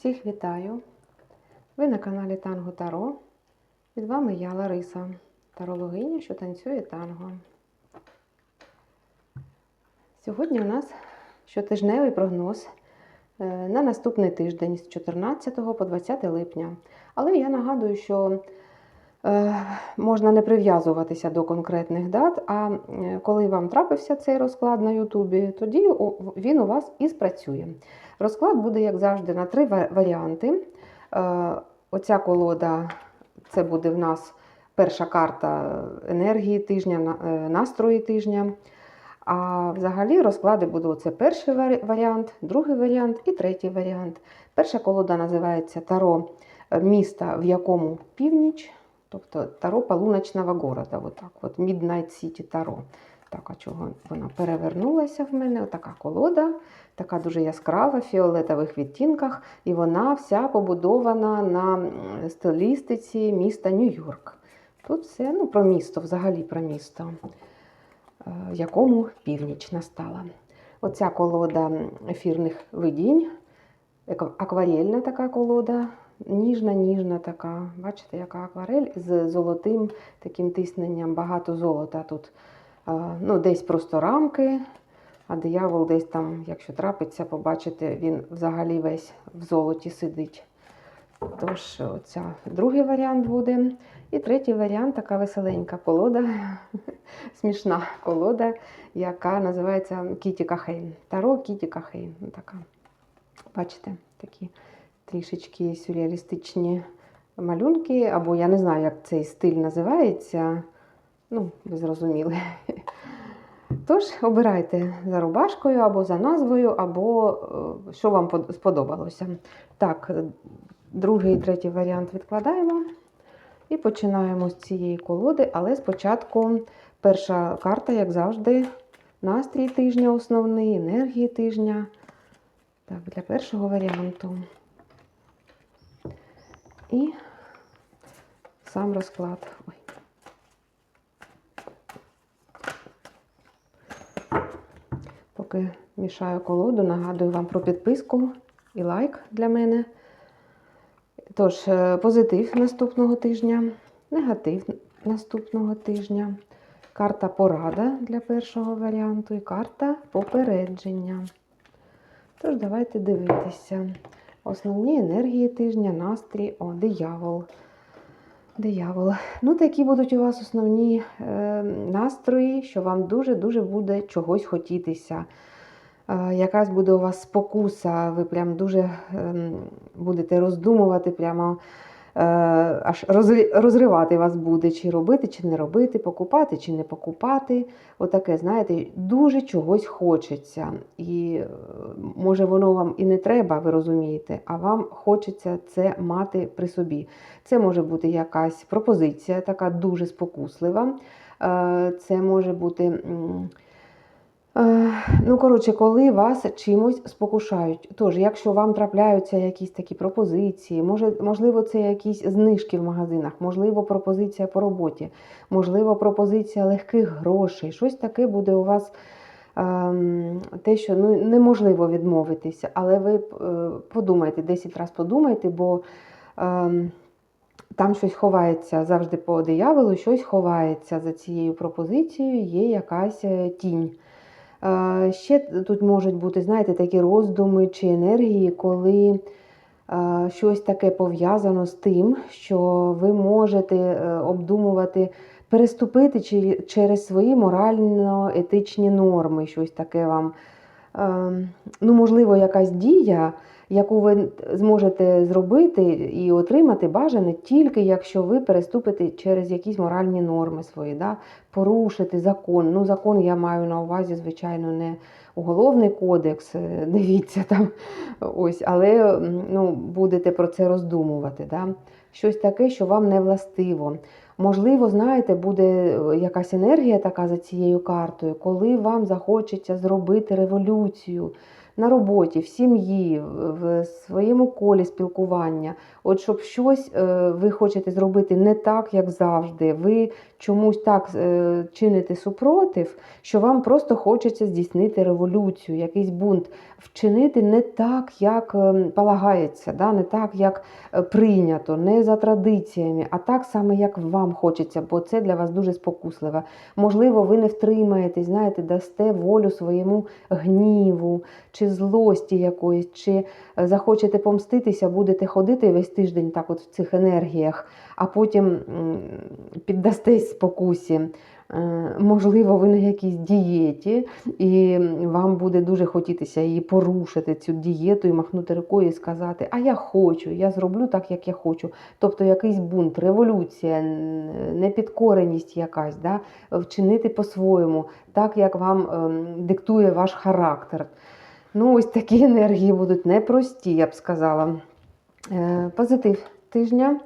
Всіх вітаю! Ви на каналі Танго Таро. І з вами я, Лариса, тарологиня, що танцює танго. Сьогодні у нас щотижневий прогноз е, на наступний тиждень з 14 по 20 липня. Але я нагадую, що можна не прив'язуватися до конкретних дат, а е, коли вам трапився цей розклад на Ютубі, тоді він у вас і спрацює. Розклад буде, як завжди, на три варіанти. Е, Оця колода це буде в нас перша карта енергії тижня, е, настрої тижня. А взагалі розклади будуть це перший варіант, другий варіант і третій варіант. Перша колода називається Таро е, міста, в якому північ, тобто Таро полуночного города. Отак, от Midnight City Таро. Так, а чого вона перевернулася в мене? Отака колода, така дуже яскрава, в фіолетових відтінках, і вона вся побудована на стилістиці міста Нью-Йорк. Тут все ну, про місто, взагалі про місто, е, якому північ настала. Оця колода ефірних видінь, акварельна така колода, ніжна, ніжна така. Бачите, яка акварель з золотим таким тисненням, багато золота тут. Ну, десь просто рамки, а диявол десь там, якщо трапиться, побачите, він взагалі весь в золоті сидить. Тож, це другий варіант буде. І третій варіант така веселенька колода, смішна колода, яка називається Кіті Кахейн. Таро Кіті Кахейн. Ну, Така. Бачите, такі трішечки сюрреалістичні малюнки, або я не знаю, як цей стиль називається. Ну, ви зрозуміли. Тож, обирайте за рубашкою або за назвою, або е, що вам сподобалося. Так, е, другий і третій варіант відкладаємо і починаємо з цієї колоди, але спочатку перша карта, як завжди, настрій тижня основний, енергії тижня. Так, для першого варіанту. І сам розклад. Ой. Поки мішаю колоду, нагадую вам про підписку і лайк для мене. Тож, е, позитив наступного тижня, негатив наступного тижня, карта порада для першого варіанту і карта попередження. Тож, давайте дивитися. Основні енергії тижня, настрій, о, диявол. Диявол. Ну, такі будуть у вас основні е, настрої, що вам дуже-дуже буде чогось хотітися. Е, якась буде у вас спокуса, ви прям дуже е, будете роздумувати, прямо аж розривати вас буде, чи робити, чи не робити, покупати, чи не покупати. Отаке, знаєте, дуже чогось хочеться. І е, може воно вам і не треба, ви розумієте, а вам хочеться це мати при собі. Це може бути якась пропозиція, така дуже спокуслива. Е, Це може бути. Е, Ну, коротше, коли вас чимось спокушають. Тож, якщо вам трапляються якісь такі пропозиції, може, можливо, це якісь знижки в магазинах, можливо, пропозиція по роботі, можливо, пропозиція легких грошей, щось таке буде у вас. ем, Те, що ну, неможливо відмовитися, але ви е, подумайте, 10 разів подумайте, бо ем, там щось ховається завжди по дияволу, щось ховається за цією пропозицією, є якась е, тінь. Е, Ще тут можуть бути, знаєте, такі роздуми чи енергії, коли е, щось таке пов'язано з тим, що ви можете е, обдумувати, переступити через свої морально-етичні норми, щось таке вам. е, Ну, можливо, якась дія, яку ви зможете зробити і отримати бажане тільки якщо ви переступите через якісь моральні норми свої, да? порушити закон. Ну, закон я маю на увазі, звичайно, не уголовний кодекс, е, дивіться там, ось, але ну, будете про це роздумувати. Да? Щось таке, що вам не властиво. Можливо, знаєте, буде е, якась енергія така за цією картою, коли вам захочеться зробити революцію, на роботі, в сім'ї, в- своєму колі спілкування. От щоб щось е, ви хочете зробити не так, як завжди, ви чомусь так е, чините супротив, що вам просто хочеться здійснити революцію, якийсь бунт, вчинити не так, як е, полагається, да? не так, як прийнято, не за традиціями, а так саме, як вам хочеться, бо це для вас дуже спокусливо. Можливо, ви не втримаєтесь, знаєте, дасте волю своєму гніву чи злості якоїсь, чи е, захочете помститися, будете ходити весь тиждень так от в цих енергіях, а потім піддастесь спокусі. Е, Можливо, ви на якійсь дієті, і вам буде дуже хотітися її порушити, цю дієту, і махнути рукою і сказати, а я хочу, я зроблю так, як я хочу. Тобто якийсь бунт, революція, непідкореність якась, да? вчинити по-своєму, так як вам ем, диктує ваш характер. Ну, ось такі енергії будуть непрості, я б сказала. Е, Позитив тижня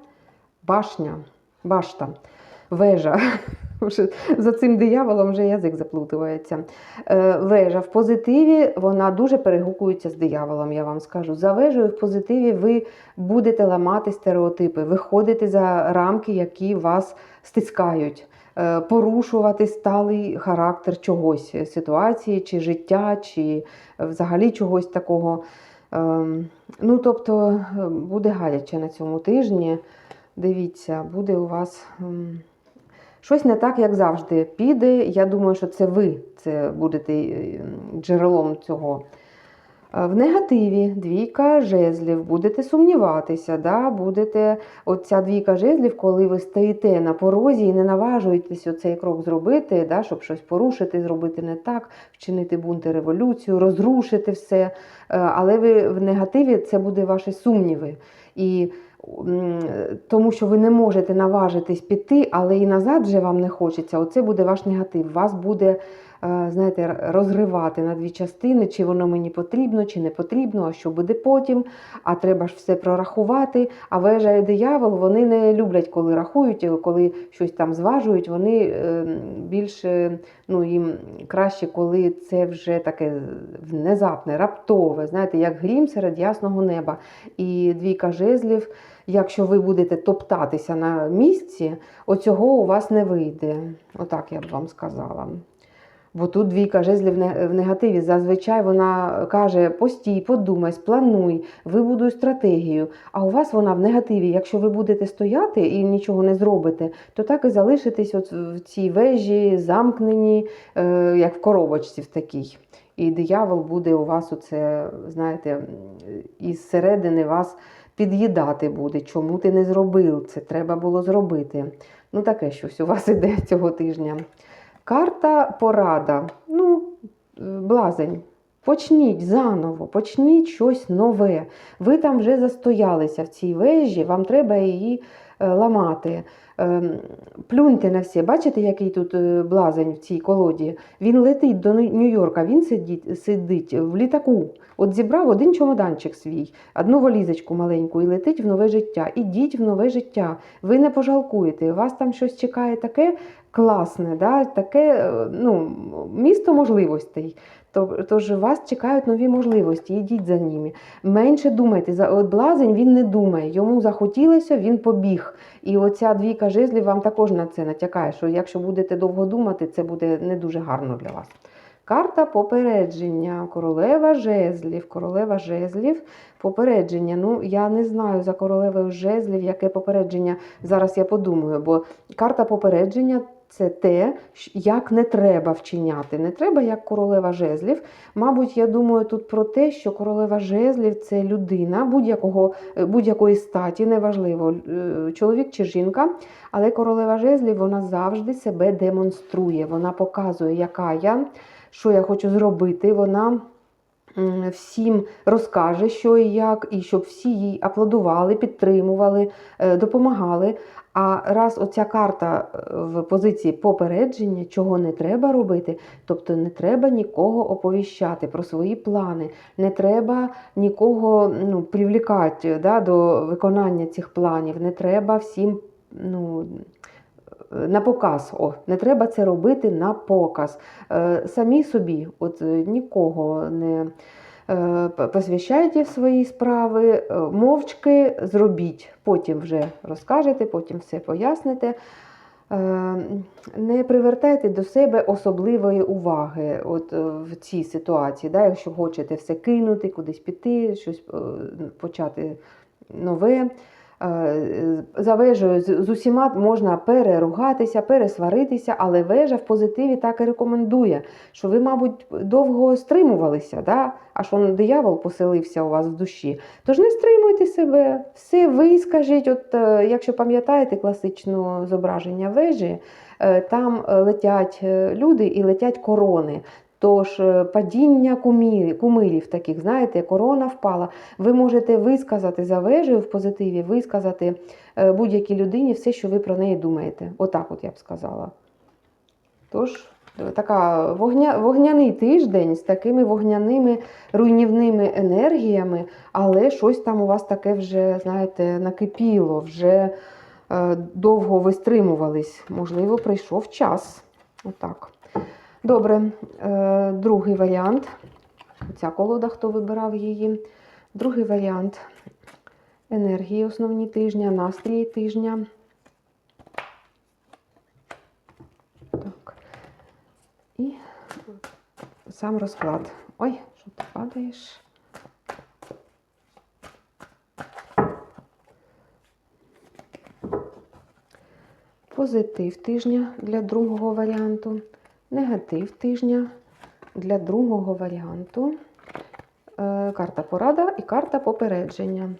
башня, башта, вежа. За цим дияволом вже язик заплутується. Е, Вежа в позитиві вона дуже перегукується з дияволом, я вам скажу. За вежею в позитиві ви будете ламати стереотипи, виходити за рамки, які вас стискають, порушувати сталий характер чогось, е, ситуації, чи життя, чи взагалі чогось такого. Ем, Ну, тобто е, буде гаряче на цьому тижні. Дивіться, буде у вас щось не так, як завжди. Піде. Я думаю, що це ви це будете е, джерелом цього. Е, В негативі двійка жезлів, будете сумніватися, да? будете оця двійка жезлів, коли ви стоїте на порозі і не наважуєтесь оцей крок зробити, да? щоб щось порушити, зробити не так, вчинити бунти революцію, розрушити все. Е, Але ви в негативі це буде ваші сумніви. І тому що ви не можете наважитись піти, але і назад вже вам не хочеться. Оце буде ваш негатив. Вас буде знаєте, розривати на дві частини, чи воно мені потрібно, чи не потрібно, а що буде потім. А треба ж все прорахувати. А вежа і диявол вони не люблять, коли рахують, коли щось там зважують. Вони е, більше ну, їм краще, коли це вже таке внезапне, раптове, знаєте, як грім серед ясного неба. І двійка жезлів. Якщо ви будете топтатися на місці, оцього у вас не вийде. Отак я б вам сказала. Бо тут двійка жезлів в негативі. Зазвичай вона каже: постій, подумай, сплануй, вибудуй стратегію. А у вас вона в негативі. Якщо ви будете стояти і нічого не зробите, то так і залишитесь от в цій вежі, замкнені, е, як в коробочці в такій. І диявол буде у вас, оце, знаєте, із середини вас під'їдати буде. Чому ти не зробив? Це треба було зробити. Ну, таке щось у вас іде цього тижня. Карта порада. Ну, е, блазень. Почніть заново, почніть щось нове. Ви там вже застоялися в цій вежі, вам треба її ламати. Ем, Плюньте на все. Бачите, який тут е, блазень в цій колоді? Він летить до Нью- Нью-Йорка, він сидить, сидить в літаку. От зібрав один чемоданчик свій, одну валізочку маленьку і летить в нове життя. Ідіть в нове життя. Ви не пожалкуєте. Вас там щось чекає таке класне, да? таке е, ну, місто можливостей. То- Тож вас чекають нові можливості, ідіть за ними. Менше думайте. От блазень він не думає. Йому захотілося, він побіг. І оця двійка жезлів вам також на це натякає, що якщо будете довго думати, це буде не дуже гарно для вас. Карта попередження, королева жезлів, королева жезлів, попередження. Ну, я не знаю за королевою жезлів, яке попередження. Зараз я подумаю, бо карта попередження це те, як не треба вчиняти. Не треба, як королева жезлів. Мабуть, я думаю тут про те, що королева жезлів це людина будь-якого, е, будь-якої статі, неважливо, е, чоловік чи жінка. Але королева жезлів вона завжди себе демонструє. Вона показує, яка я, що я хочу зробити. Вона всім розкаже, що і як, і щоб всі їй аплодували, підтримували, е, допомагали. А раз оця карта е, в позиції попередження, чого не треба робити, тобто не треба нікого оповіщати про свої плани, не треба нікого ну, привлікати да, до виконання цих планів, не треба всім ну, на показ. О, не треба це робити на показ. Е, Самі собі, от е, нікого не Е, Посвящайте свої справи, е, мовчки зробіть, потім вже розкажете, потім все поясните. Е, Не привертайте до себе особливої уваги от, е, в цій ситуації. Да? Якщо хочете все кинути, кудись піти, щось е, почати нове. Е, За вежею з усіма можна переругатися, пересваритися, але вежа в позитиві так і рекомендує, що ви, мабуть, довго стримувалися, да? аж он диявол поселився у вас в душі. Тож не стримуйте себе, все вискажіть. От, е, якщо пам'ятаєте класичне зображення вежі, е, там летять люди і летять корони. Тож е, падіння кумі- кумирів таких, знаєте, корона впала. Ви можете висказати за вежею в позитиві, висказати е, будь-якій людині все, що ви про неї думаєте. Отак от я б сказала. Тож, е, така вогня, вогняний тиждень з такими вогняними руйнівними енергіями, але щось там у вас таке вже, знаєте, накипіло, вже довго ви стримувались. Можливо, прийшов час. Отак. Добре, е, другий варіант. Ця колода, хто вибирав її. Другий варіант енергії основні тижня, настрій тижня. Так. І сам розклад. Ой, що ти падаєш? Позитив тижня для другого варіанту, негатив тижня для другого варіанту, е, карта порада і карта попередження.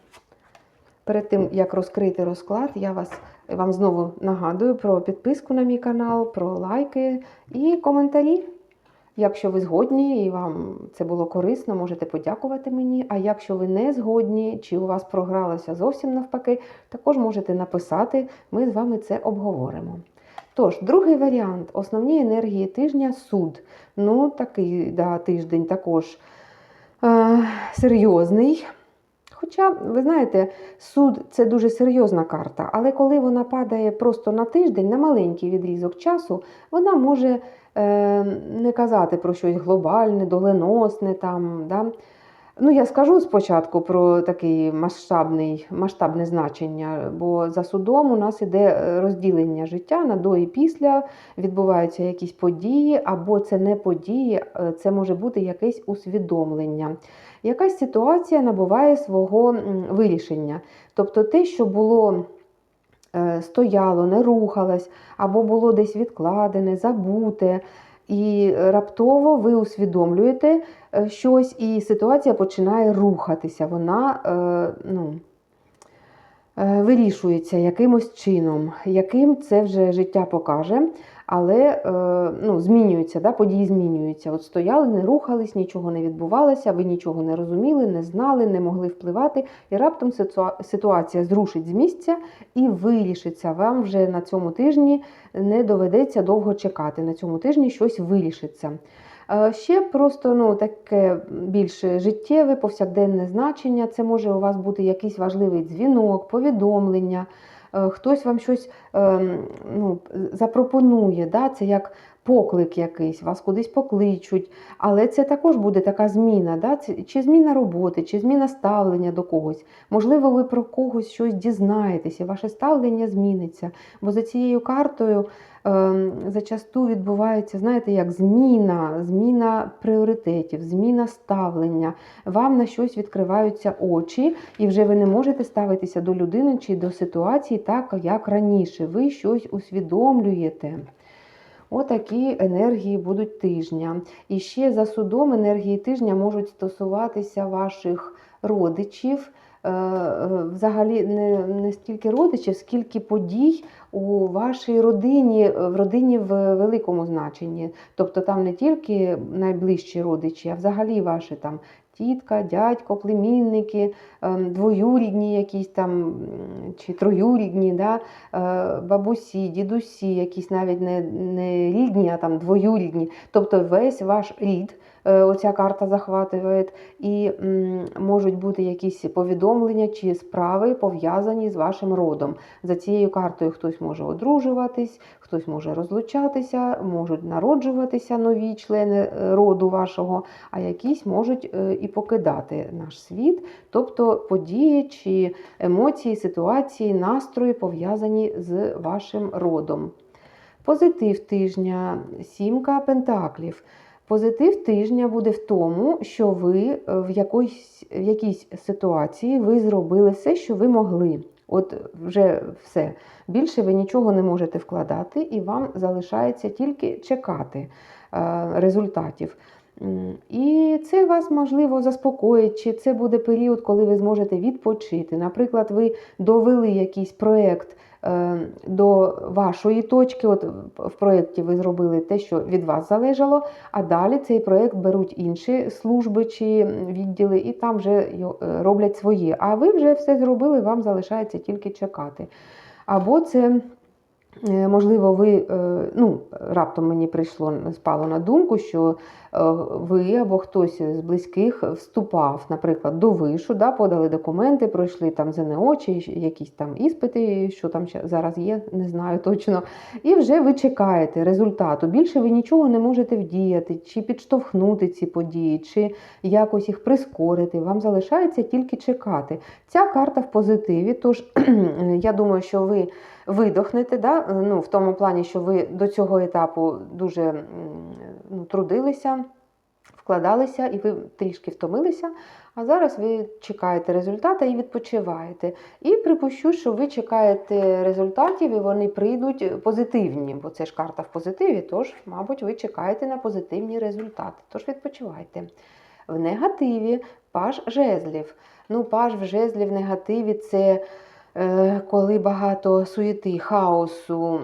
Перед тим, як розкрити розклад, я вас, вам знову нагадую про підписку на мій канал, про лайки і коментарі. Якщо ви згодні і вам це було корисно, можете подякувати мені. А якщо ви не згодні, чи у вас програлося зовсім навпаки, також можете написати, ми з вами це обговоримо. Тож, другий варіант основні енергії тижня суд. Ну, такий да, тиждень також е, серйозний. Хоча, ви знаєте, суд це дуже серйозна карта, але коли вона падає просто на тиждень, на маленький відрізок часу, вона може е, не казати про щось глобальне, доленосне. Там, да? Ну, я скажу спочатку про такий масштабний, масштабне значення, бо за судом у нас іде е, розділення життя на до і після, відбуваються якісь події, або це не події, е, це може бути якесь усвідомлення. Якась ситуація набуває свого вирішення. Тобто те, що було е, стояло, не рухалось, або було десь відкладене, забуте. І раптово ви усвідомлюєте е, щось, і ситуація починає рухатися. Вона е, ну, е, вирішується якимось чином, яким це вже життя покаже, але е, ну, змінюється, да, події змінюються. От стояли, не рухались, нічого не відбувалося, ви нічого не розуміли, не знали, не могли впливати. І раптом ситуація зрушить з місця і вирішиться. Вам вже на цьому тижні не доведеться довго чекати. На цьому тижні щось вирішиться. Е, Ще просто ну, таке більш життєве, повсякденне значення. Це може у вас бути якийсь важливий дзвінок, повідомлення, хтось вам щось ем, ну, запропонує. Да? Це як поклик якийсь, вас кудись покличуть. Але це також буде така зміна. Да? Чи зміна роботи, чи зміна ставлення до когось. Можливо, ви про когось щось дізнаєтеся, ваше ставлення зміниться. Бо за цією картою ем, зачасту відбувається, знаєте, як зміна, зміна пріоритетів, зміна ставлення. Вам на щось відкриваються очі, і вже ви не можете ставитися до людини чи до ситуації так, як раніше. Ви щось усвідомлюєте. Отакі енергії будуть тижня. І ще за судом енергії тижня можуть стосуватися ваших родичів. Е, е, Взагалі не, не стільки родичів, скільки подій у вашій родині, в родині в великому значенні. Тобто там не тільки найближчі родичі, а взагалі ваші там тітка, дядько, племінники, ем, двоюрідні якісь там чи троюрідні, да? е, бабусі, дідусі, якісь навіть не, не рідні, а там двоюрідні. Тобто весь ваш рід е, оця карта захватує, і можуть бути якісь повідомлення чи справи пов'язані з вашим родом. За цією картою хтось може одружуватись, хтось може розлучатися, можуть народжуватися нові члени е, роду вашого, а якісь можуть е, і покидати наш світ, тобто події чи емоції, ситуації, настрої пов'язані з вашим родом. Позитив тижня, сімка пентаклів. Позитив тижня буде в тому, що ви е, в якійсь в якійсь ситуації ви зробили все, що ви могли. От вже все. Більше ви нічого не можете вкладати, і вам залишається тільки чекати е, результатів. І це вас можливо заспокоїть, чи це буде період, коли ви зможете відпочити. Наприклад, ви довели якийсь проєкт е, до вашої точки. От в проєкті ви зробили те, що від вас залежало, а далі цей проєкт беруть інші служби чи відділи, і там вже е, роблять своє. А ви вже все зробили, вам залишається тільки чекати. Або це. е, Можливо, ви ну, раптом мені прийшло спало на думку, що ви або хтось з близьких вступав, наприклад, до вишу, да, подали документи, пройшли там ЗНО чи якісь там іспити, що там зараз є, не знаю точно. І вже ви чекаєте результату. Більше ви нічого не можете вдіяти, чи підштовхнути ці події, чи якось їх прискорити. Вам залишається тільки чекати. Ця карта в позитиві, тож я думаю, що ви видохнете, да? ну, в тому плані, що ви до цього етапу дуже ну, трудилися, вкладалися, і ви трішки втомилися. А зараз ви чекаєте результата і відпочиваєте. І припущу, що ви чекаєте результатів, і вони прийдуть позитивні, бо це ж карта в позитиві, тож, мабуть, ви чекаєте на позитивні результати. Тож відпочивайте. В негативі паж жезлів. Ну, паж в жезлі в негативі це коли багато суєти, хаосу,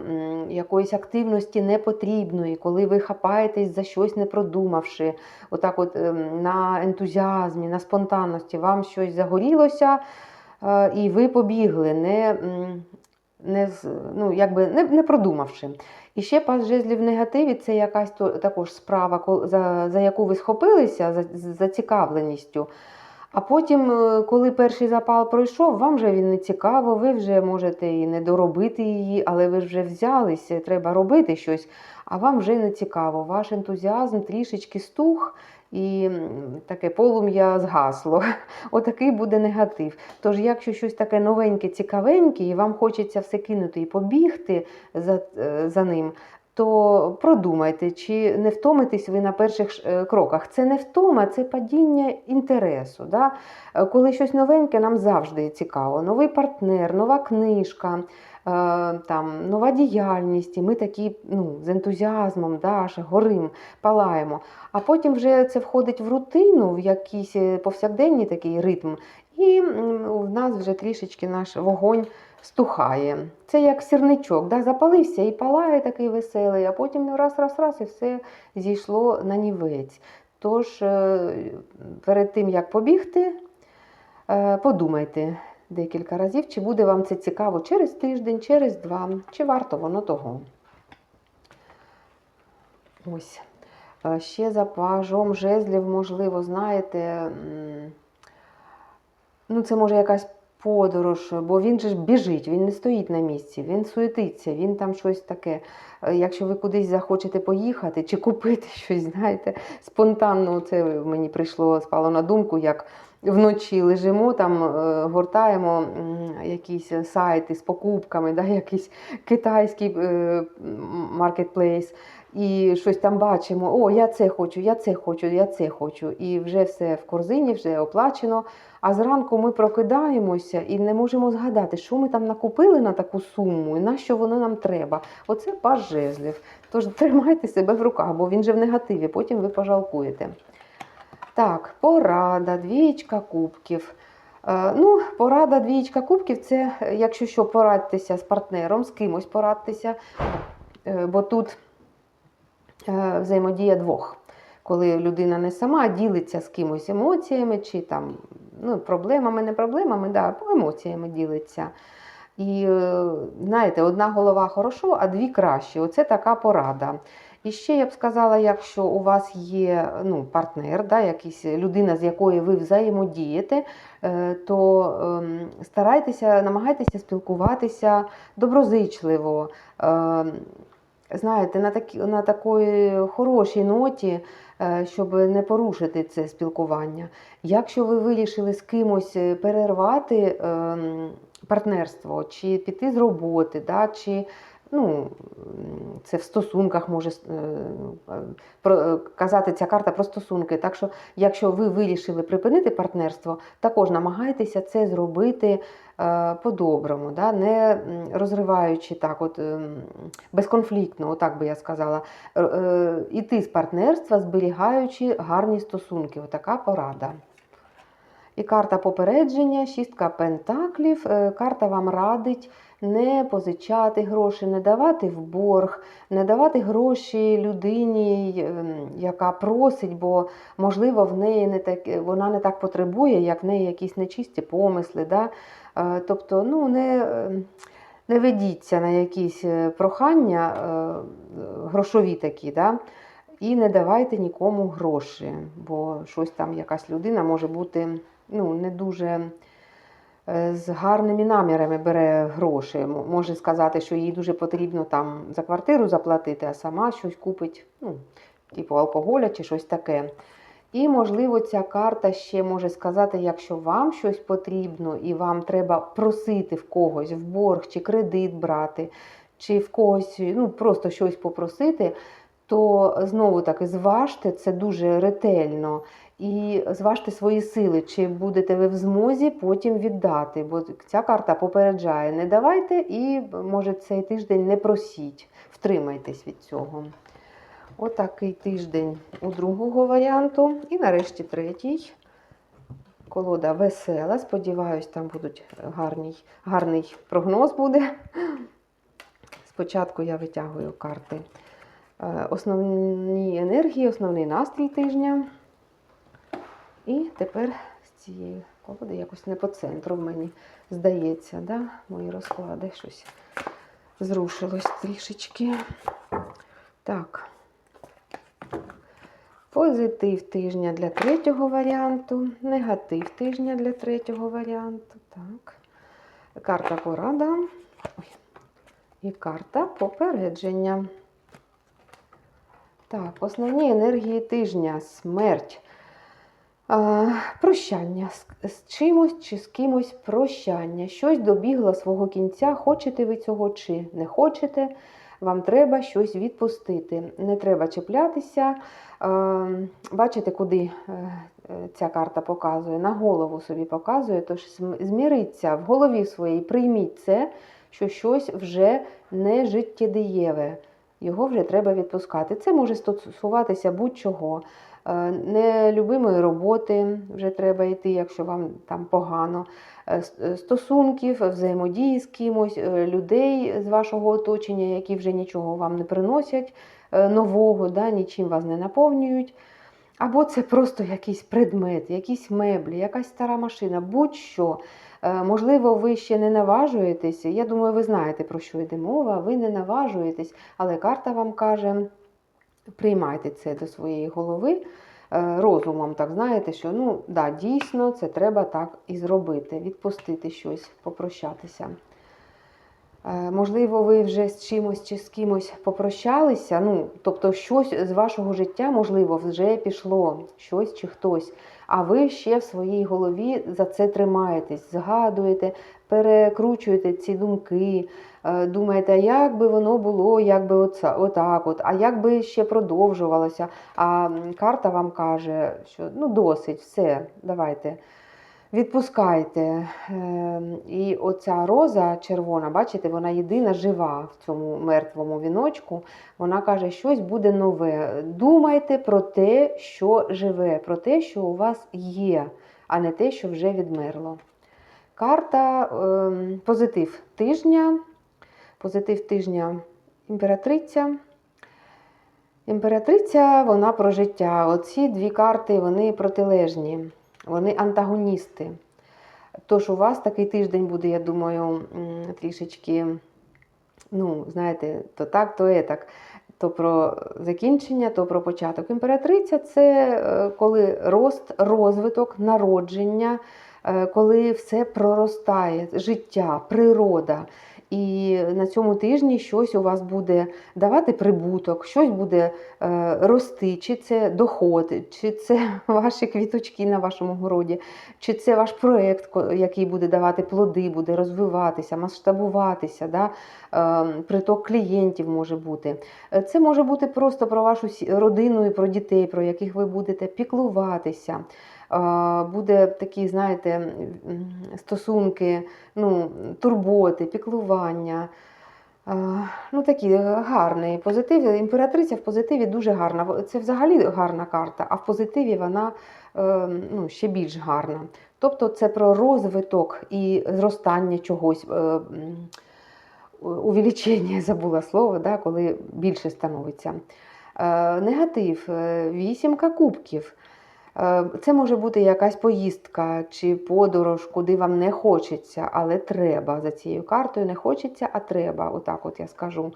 якоїсь активності непотрібної, коли ви хапаєтесь за щось не продумавши, отак от ем, на ентузіазмі, на спонтанності, вам щось загорілося, е, і ви побігли, не, не, ну, якби не, не продумавши. І ще пас жезлів в негативі це якась також справа, за, за яку ви схопилися за, зацікавленістю. А потім, е, коли перший запал пройшов, вам вже він не цікаво, ви вже можете і не доробити її, але ви вже взялися, треба робити щось, а вам вже не цікаво. Ваш ентузіазм трішечки стух і таке полум'я згасло. Отакий буде негатив. Тож, якщо щось таке новеньке, цікавеньке, і вам хочеться все кинути і побігти за, е, за ним, то продумайте, чи не втомитесь ви на перших е, кроках. Це не втома, це падіння інтересу. Да? Е, Коли щось новеньке, нам завжди цікаво. Новий партнер, нова книжка, е, там, нова діяльність. І ми такі ну, з ентузіазмом, да, горим, палаємо. А потім вже це входить в рутину, в якийсь повсякденний такий ритм. І в нас вже трішечки наш вогонь стухає. Це як сірничок, да? запалився і палає такий веселий, а потім раз, раз, раз, і все зійшло на нівець. Тож е, перед тим, як побігти, е, подумайте декілька разів, чи буде вам це цікаво через тиждень, через два, чи варто воно того. Ось. Е, Ще за пажом жезлів, можливо, знаєте, ну це може якась подорож, бо він же ж біжить, він не стоїть на місці, він суетиться, він там щось таке. Е, Якщо ви кудись захочете поїхати чи купити щось, знаєте, спонтанно це мені прийшло, спало на думку, як вночі лежимо, там е, гортаємо якісь сайти з покупками, да, якийсь китайський е, маркетплейс. І щось там бачимо, о, я це хочу, я це хочу, я це хочу. І вже все в корзині, вже оплачено. А зранку ми прокидаємося і не можемо згадати, що ми там накупили на таку суму і на що воно нам треба. Оце паж жезлів. Тож тримайте себе в руках, бо він же в негативі, потім ви пожалкуєте. Так, порада, двієчка кубків. Е, ну, порада, двієчка кубків це, е, якщо що, порадьтеся з партнером, з кимось порадьтеся, е, бо тут взаємодія двох. Коли людина не сама ділиться з кимось емоціями, чи там ну, проблемами, не проблемами, да, емоціями ділиться. І е, знаєте, одна голова хорошо, а дві краще. Оце така порада. І ще я б сказала, якщо у вас є ну, партнер, да, якийсь людина, з якою ви взаємодієте, е, то ем, старайтеся, намагайтеся спілкуватися доброзичливо. Знаєте, на такі, на такої хорошій ноті, е, щоб не порушити це спілкування. Якщо ви вирішили з кимось е, перервати ем, партнерство, чи піти з роботи, да, чи ну, це в стосунках може е, е, казати ця карта про стосунки. Так що, якщо ви вирішили припинити партнерство, також намагайтеся це зробити е, по-доброму, да, не розриваючи так, от безконфліктно, отак би я сказала, іти з партнерства, зберігаючи гарні стосунки. Отака порада. І карта попередження, шістка пентаклів. Карта вам радить не позичати гроші, не давати в борг, не давати гроші людині, ем, яка просить, бо можливо в неї не так, вона не так потребує, як в неї якісь нечисті помисли. Да? Е, Тобто, ну, не, не ведіться на якісь е, прохання е, грошові такі. Да? І не давайте нікому гроші, бо щось там якась людина може бути ну, не дуже е, з гарними намірами бере гроші. Може сказати, що їй дуже потрібно там за квартиру заплатити, а сама щось купить, ну, типу алкоголя чи щось таке. І, можливо, ця карта ще може сказати, якщо вам щось потрібно і вам треба просити в когось в борг чи кредит брати, чи в когось ну, просто щось попросити, то знову таки зважте це дуже ретельно і зважте свої сили, чи будете ви в змозі потім віддати. Бо ця карта попереджає: не давайте і, може, цей тиждень не просіть, втримайтесь від цього. Отакий тиждень у другого варіанту. І нарешті третій. Колода весела. Сподіваюсь, там будуть гарний, гарний прогноз буде. Спочатку я витягую карти. Е, Основні енергії, основний настрій тижня. І тепер з цієї колоди якось не по центру в мені здається, да? мої розклади щось зрушилось трішечки. Так. Позитив тижня для третього варіанту, негатив тижня для третього варіанту. Так. Карта порада. Ой. І карта попередження. Так, основні енергії тижня, смерть. Прощання з, з чимось чи з кимось прощання. Щось добігло свого кінця. Хочете ви цього чи не хочете, вам треба щось відпустити. Не треба чіплятися. Бачите, куди е, е, ця карта показує? На голову собі показує. Тож зміриться в голові своїй, прийміть це, що щось вже не життєдієве. Його вже треба відпускати. Це може стосуватися будь-чого. Е, Нелюбимої роботи вже треба йти, якщо вам там погано. Е, е, Стосунків, взаємодії з кимось, людей з вашого оточення, які вже нічого вам не приносять нового, да, нічим вас не наповнюють. Або це просто якийсь предмет, якісь меблі, якась стара машина, будь-що. Можливо, ви ще не наважуєтеся. Я думаю, ви знаєте, про що йде мова, ви не наважуєтесь, але карта вам каже, приймайте це до своєї голови е, розумом, так знаєте, що ну, да, дійсно це треба так і зробити, відпустити щось, попрощатися. Е, Можливо, ви вже з чимось чи з кимось попрощалися, ну, тобто щось з вашого життя, можливо, вже пішло, щось чи хтось, а ви ще в своїй голові за це тримаєтесь, згадуєте, перекручуєте ці думки, е, думаєте, як би воно було, як би оце, отак, от, а як би ще продовжувалося. А карта вам каже, що ну досить, все, давайте. Відпускайте. Е, І оця роза червона, бачите, вона єдина жива в цьому мертвому віночку. Вона каже, щось буде нове. Думайте про те, що живе, про те, що у вас є, а не те, що вже відмерло. Карта е, позитив тижня. Позитив тижня імператриця. Імператриця, вона про життя. Оці дві карти вони протилежні, вони антагоністи. Тож у вас такий тиждень буде, я думаю, трішечки, ну, знаєте, то так, то етак. то про закінчення, то про початок. Імператриця це е, коли рост, розвиток, народження, е, коли все проростає, життя, природа. І на цьому тижні щось у вас буде давати прибуток, щось буде рости, чи це доход, чи це ваші квіточки на вашому городі, чи це ваш проєкт, який буде давати плоди, буде розвиватися, масштабуватися. Да? Е, приток клієнтів може бути. Е, Це може бути просто про вашу родину і про дітей, про яких ви будете піклуватися. Е, Буде такі, знаєте, стосунки, ну, турботи, піклування. Е, Ну, такі гарні позитиви. Імператриця в позитиві дуже гарна. Це взагалі гарна карта, а в позитиві вона е, ну, ще більш гарна. Тобто це про розвиток і зростання чогось. е, увеличення, забула слово, да, коли більше становиться. Е, негатив, е, вісімка кубків. Е, Це може бути якась поїздка чи подорож, куди вам не хочеться, але треба. За цією картою не хочеться, а треба. Отак от я скажу.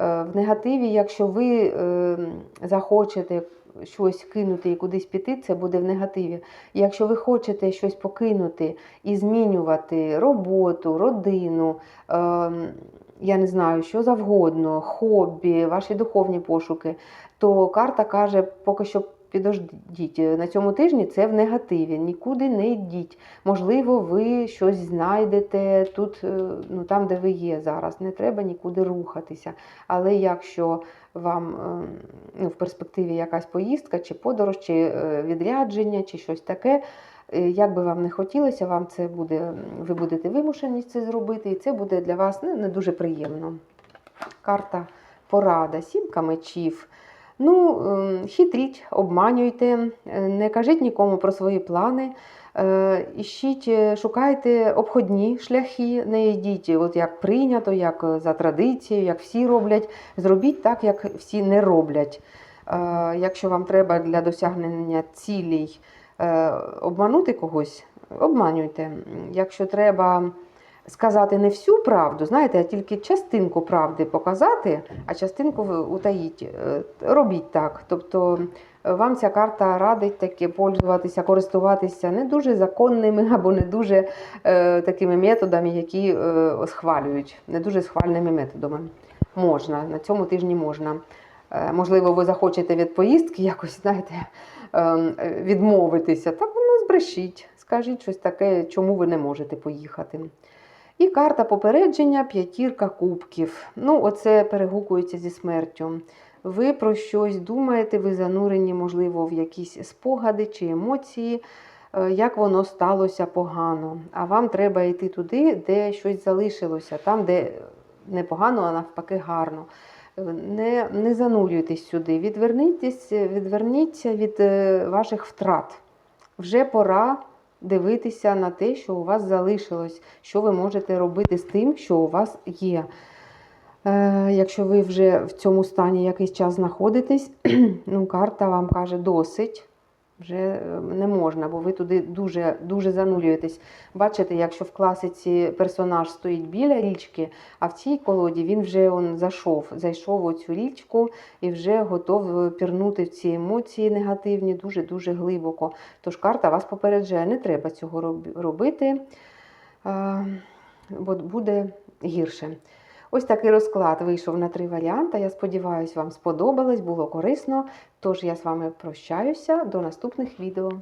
Е, В негативі, якщо ви е, захочете щось кинути і кудись піти, це буде в негативі. Якщо ви хочете щось покинути і змінювати роботу, родину, е, я не знаю, що завгодно, хобі, ваші духовні пошуки, то карта каже, поки що підождіть. На цьому тижні це в негативі. Нікуди не йдіть. Можливо, ви щось знайдете тут, е, ну там, де ви є зараз. Не треба нікуди рухатися. Але якщо вам е, ну, в перспективі якась поїздка, чи подорож, чи е, відрядження, чи щось таке. е, Як би вам не хотілося, вам це буде, ви будете вимушені це зробити, і це буде для вас ну, не дуже приємно. Карта порада, сімка мечів. Ну, ем, хитріть, обманюйте, е, не кажіть нікому про свої плани. Е, Іщіть, е, шукайте обходні шляхи, не йдіть, от як прийнято, як за традицією, як всі роблять. Зробіть так, як всі не роблять. Якщо вам треба для досягнення цілей обманути когось, обманюйте. Якщо треба сказати не всю правду, знаєте, а тільки частинку правди показати, а частинку утаїть. Е, Робіть так. Тобто е, вам ця карта радить таки пользуватися, користуватися не дуже законними або не дуже е, такими методами, які е, схвалюють, не дуже схвальними методами. Можна, на цьому тижні можна. Е, Можливо, ви захочете від поїздки якось, знаєте, е, відмовитися. Так воно збрешіть. Скажіть щось таке, чому ви не можете поїхати. І карта попередження п'ятірка кубків. Ну, оце перегукується зі смертю. Ви про щось думаєте, ви занурені, можливо, в якісь спогади чи емоції, е, як воно сталося погано. А вам треба йти туди, де щось залишилося, там, де не погано, а навпаки гарно. Е, Не, не занурюйтесь сюди, відверніться, відверніться від е, ваших втрат. Вже пора дивитися на те, що у вас залишилось, що ви можете робити з тим, що у вас є. Е, якщо ви вже в цьому стані якийсь час знаходитесь, ну, карта вам каже досить. Вже е, не можна, бо ви туди дуже, дуже занурюєтесь. Бачите, якщо в класиці персонаж стоїть біля річки, а в цій колоді він вже он зайшов, зайшов у цю річку і вже готов пірнути в ці емоції негативні дуже-дуже глибоко. Тож карта вас попереджає, не треба цього робити, бо буде гірше. Ось такий розклад вийшов на три варіанти. Я сподіваюся, вам сподобалось, було корисно. Тож я з вами прощаюся до наступних відео.